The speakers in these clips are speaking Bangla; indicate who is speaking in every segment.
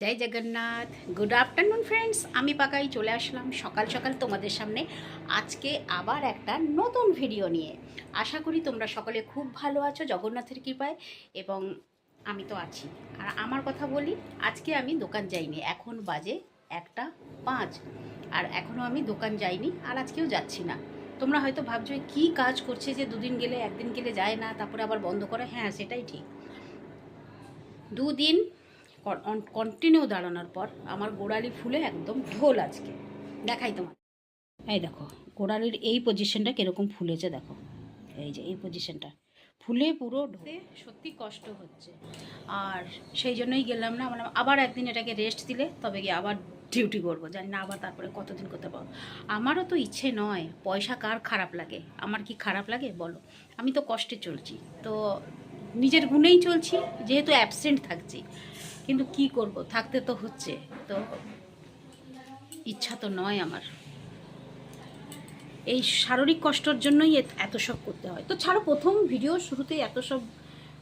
Speaker 1: জয় জগন্নাথ। গুড আফটারনুন ফ্রেন্ডস আমি পাকাই চলে আসলাম সকাল সকাল তোমাদের সামনে। আজকে আবার একটা নতুন ভিডিও নিয়ে। আশা করি তোমরা সকলে খুব ভালো আছো জগন্নাথের কৃপায় এবং আমি তো আছি। আর আমার কথা বলি, আজকে আমি দোকান যাইনি। এখন বাজে একটা পাঁচ। আর এখনও আমি দোকান যাইনি আর আজকেও যাচ্ছি না। তোমরা হয়তো ভাবছ কি কাজ করছে যে দুদিন গেলে, একদিন গেলে যায় না, তারপরে আবার বন্ধ করে? হ্যাঁ সেটাই ঠিক। দুদিন কন্টিনিউ দাঁড়ানোর পর আমার গোড়ালি ফুলে একদম ঢোল আজকে। দেখাই তোমার। এই দেখো, গোড়ালির এই পজিশনটা কীরকম ফুলেছে দেখো। এই যে, এই পজিশনটা ফুলে পুরো সত্যি কষ্ট হচ্ছে। আর সেই জন্যই গেলাম না মানে আবার একদিন এটাকে রেস্ট দিলে তবে গিয়ে আবার ডিউটি করব। জানি না আবার তারপরে কতদিন করতে পারব। আমারও তো ইচ্ছে নয়, পয়সা কার খারাপ লাগে? আমার কি খারাপ লাগে? বলো। আমি তো কষ্টে চলছি। তো নিজের গুণেই চলছি, যেহেতু অ্যাবসেন্ট থাকছি। কিন্তু কি করব? থাকতে তো হচ্ছে। তো ইচ্ছা তো নয় আমার। এই শারীরিক কষ্টর জন্যই এত- সব করতে হয়। তো ছাড়ো, প্রথম ভিডিও শুরুতেই এত সব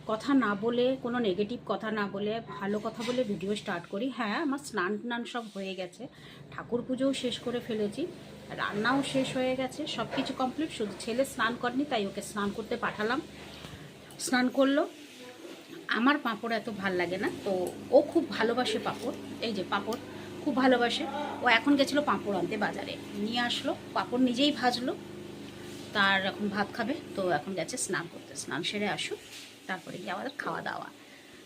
Speaker 1: কথা না বলে, কোনো নেগেটিভ কথা না বলে, ভালো কথা বলে ভিডিও স্টার্ট করি। হ্যাঁ আমার স্নান টান সব হয়ে গেছে। ঠাকুর পুজোও শেষ করে ফেলেছি। রান্নাও শেষ হয়ে গেছে। সব কিছু কমপ্লিট শুধু ছেলে স্নান করেনি, তাই ওকে স্নান করতে পাঠালাম। স্নান করল। আমার পাঁপড় এত ভালো লাগে না, তো ও খুব ভালোবাসে পাঁপড়। এই যে পাঁপড় খুব ভালোবাসে। ও এখন গেছিল পাঁপড় আনতে বাজারে। নিয়ে আসলো, পাঁপড় নিজেই ভাজলো, তার এখন ভাত খাবে, তো এখন গেছে স্নান করতে। স্নান সেরে আসুক, তারপরে গিয়ে আমাদের খাওয়া দাওয়া।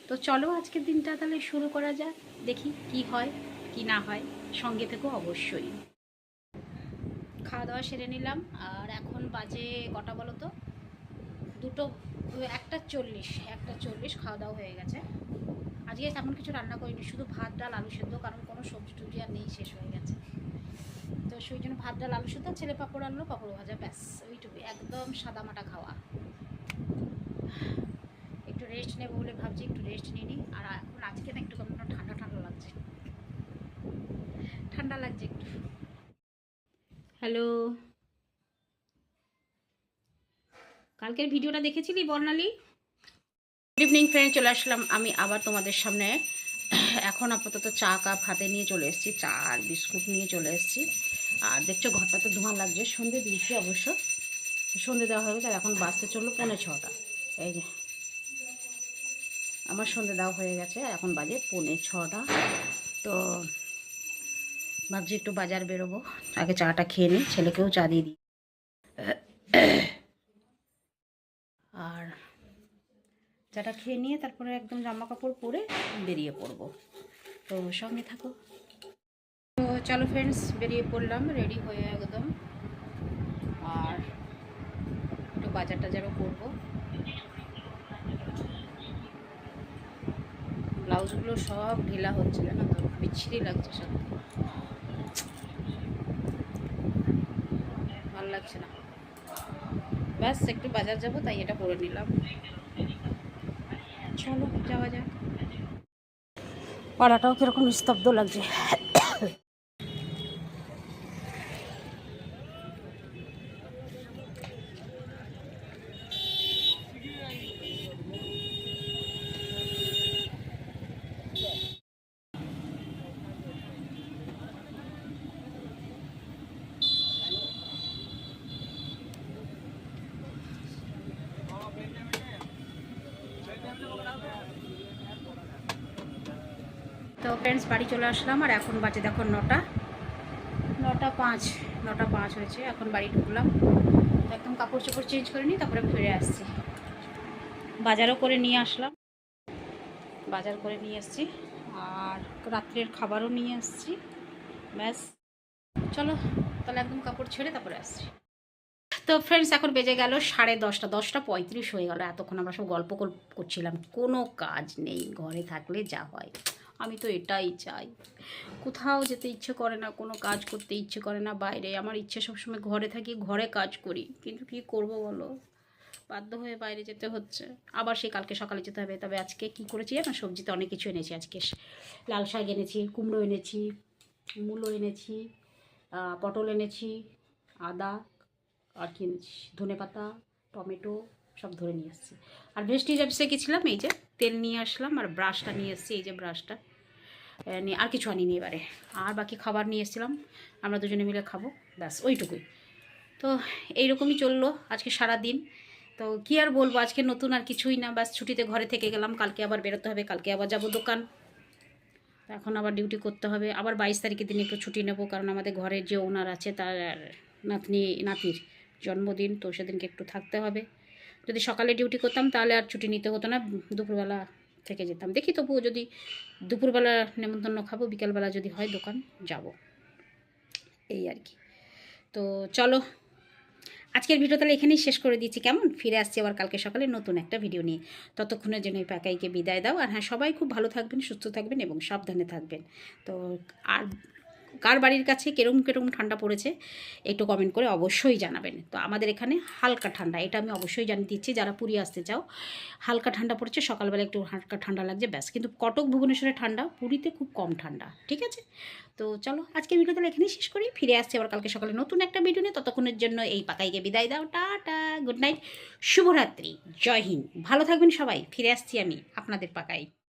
Speaker 1: তো চলো আজকের দিনটা তাহলে শুরু করা যাক, দেখি কি হয়, কি না হয়। সঙ্গে থেকেও অবশ্যই। খাওয়া দাওয়া সেরে নিলাম, আর এখন বাজে কটা বলো তো? দুটো একটা চল্লিশ একটা চল্লিশ খাওয়া দাওয়া হয়ে গেছে। আজকে তেমন কিছু রান্না করিনি, শুধু ভাত, ডাল, আলু সেদ্ধ, কারণ কোনো সবজি টবজি আর নেই, শেষ হয়ে গেছে। তো সেই জন্য ভাত, ডাল, আলু সেদ্ধ ছেলে পাঁপড় আনলো, পাঁপড় ভাজা, ব্যাস ওইটুকু একদম সাদা মাটা খাওয়া। একটু রেস্ট নেব বলে ভাবছি, একটু রেস্ট নিই। আর এখন আজকে না একটু কেমন ঠান্ডা ঠান্ডা লাগছে। ঠান্ডা লাগছে একটু। হ্যালো কালকের ভিডিওটা দেখেছিলি বর্ণালী? গুড ইভিনিং ফ্রেন্ড চলে আসলাম আমি আবার তোমাদের সামনে। এখন আপাতত চা কাপ হাতে নিয়ে চলে এসেছি, চা আর বিস্কুট নিয়ে চলে এসেছি। আর দেখছ, ঘরটা তো ধোঁয়া লাগছে। সন্ধে দিয়েছি অবশ্য। সন্ধে দেওয়া হয়ে গেছে, আর এখন বাসতে চলল পৌনে ছটা। এই যে, আমার সন্ধে দেওয়া হয়ে গেছে এখন বাজে পৌনে ছটা। তো ভাবছি একটু বাজার বেরোবো। আগে চাটা খেয়ে নিই, ছেলেকেও চা দিয়ে দিই। আর চাটা খেয়ে নিয়ে তারপরে একদম জামা কাপড় পরে বেরিয়ে পড়ব। তো সঙ্গে থাকো। তো চলো ফ্রেন্ডস বেরিয়ে পড়লাম রেডি হয়ে একদম। আর একটু বাজার টাজারও করব। ব্লাউজগুলো সব ঢিলা হচ্ছিল না তো? বিচ্ছিরি লাগছে সত্যি। ভালো লাগছে না। ব্যাস, একটু বাজার যাব, তাই এটা পরে নিলাম। চলো, যাওয়া যাক। পাড়াটাও কীরকম নিস্তব্ধ লাগছে। তো ফ্রেন্ডস বাড়ি চলে আসলাম আর এখন বাজে দেখো নটা। নটা পাঁচ নটা পাঁচ হয়েছে, এখন বাড়ি ঢুকলাম। তো একদম কাপড় চোপড় চেঞ্জ করে নিই তারপরে ফিরে আসছি। বাজারও করে নিয়ে আসলাম। বাজার করে নিয়ে এসছি আর রাত্রের খাবারও নিয়ে আসছি। ব্যাস। চলো, তাহলে একদম কাপড় ছেড়ে তারপরে আসছি। তো ফ্রেন্ডস এখন বেজে গেল সাড়ে দশটা দশটা পঁয়ত্রিশ হয়ে গেল। এতক্ষণ আমরা সব গল্প কর- করছিলাম। কোনো কাজ নেই, ঘরে থাকলে যা হয়। আমি তো এটাই চাই। কোথাও যেতে ইচ্ছে করে না, কোনো কাজ করতে ইচ্ছে করে না, বাইরে। আমার ইচ্ছে সবসময় ঘরে থাকি, ঘরে কাজ করি। কিন্তু কি করব বলো? বাধ্য হয়ে বাইরে যেতে হচ্ছে। আবার সেই কালকে সকালে যেতে হবে। তবে আজকে কি করেছি জানো? সবজিতে অনেক কিছু এনেছি আজকে। লাল শাক এনেছি, কুমড়ো এনেছি, মূলো এনেছি পটল এনেছি, আদা, আর কি এনেছি? ধনে পাতা টমেটো সব ধরে নিয়ে এসেছি আর ভেস্টিজ অফিসে গেছিলাম, এই যে তেল নিয়ে আসলাম আর ব্রাশটা নিয়ে এসেছি, এই যে ব্রাশটা নিয়ে আর কিছু আনিনি এবারে। আর বাকি খাবার নিয়ে এসেছিলাম, আমরা দুজনে মিলে খাব, ব্যাস, ওইটুকুই। তো এইরকমই চলল আজকে সারা দিন তো কি আর বলব, আজকে নতুন আর কিছুই না, ব্যাস, ছুটিতে ঘরে থেকে গেলাম, কালকে আবার বেরোতে হবে, কালকে আবার যাব দোকান। এখন আবার ডিউটি করতে হবে, আবার বাইশ তারিখের দিন একটু ছুটি নেব, কারণ আমাদের ঘরের যে ওনার আছে, তার নাতনি, নাতির জন্মদিন, তো সেদিনকে একটু থাকতে হবে। যদি সকালে ডিউটি করতাম, তাহলে আর ছুটি নিতে হতো না। দুপুরবেলা থেকে যেতাম। দেখি তবুও যদি দুপুরবেলা নেমন্তন্ন খাব, বিকালবেলা যদি হয় দোকান, যাব। এই আর কি। তো চলো, আজকের ভিডিও তাহলে এখানেই শেষ করে দিচ্ছি। কেমন? ফিরে আসছি আবার কালকে সকালে নতুন একটা ভিডিও নিয়ে। ততক্ষণের জন্য প্যাকাইকে বিদায় দাও। আর হ্যাঁ সবাই খুব ভালো থাকবেন, সুস্থ থাকবেন এবং সাবধানে থাকবেন। তো আর কার বাড়ির কাছে কেরম কেরম ঠান্ডা পড়েছে একটু কমেন্ট করে অবশ্যই জানাবেন। তো আমাদের এখানে হালকা ঠান্ডা, এটা আমি অবশ্যই জানিয়ে দিচ্ছি, যারা পুরী আসতে চাও, হালকা ঠান্ডা পড়েছে, সকালবেলা একটু হালকা ঠান্ডা লাগছে, ব্যাস। কিন্তু কটক ভুবনেশ্বরে ঠান্ডা, পুরীতে খুব কম ঠান্ডা, ঠিক আছে? তো চলো আজকে ভিডিও তাহলে এখানেই শেষ করি, ফিরে আসছি আবার কালকে সকালে নতুন একটা ভিডিও নিয়ে, ততক্ষণের জন্য এই পাকাইকে বিদায় দাও, টাটা গুড নাইট শুভরাত্রি, জয় হিন্দ। ভালো থাকবেন সবাই, ফিরে আসছি আমি আপনাদের পাকাই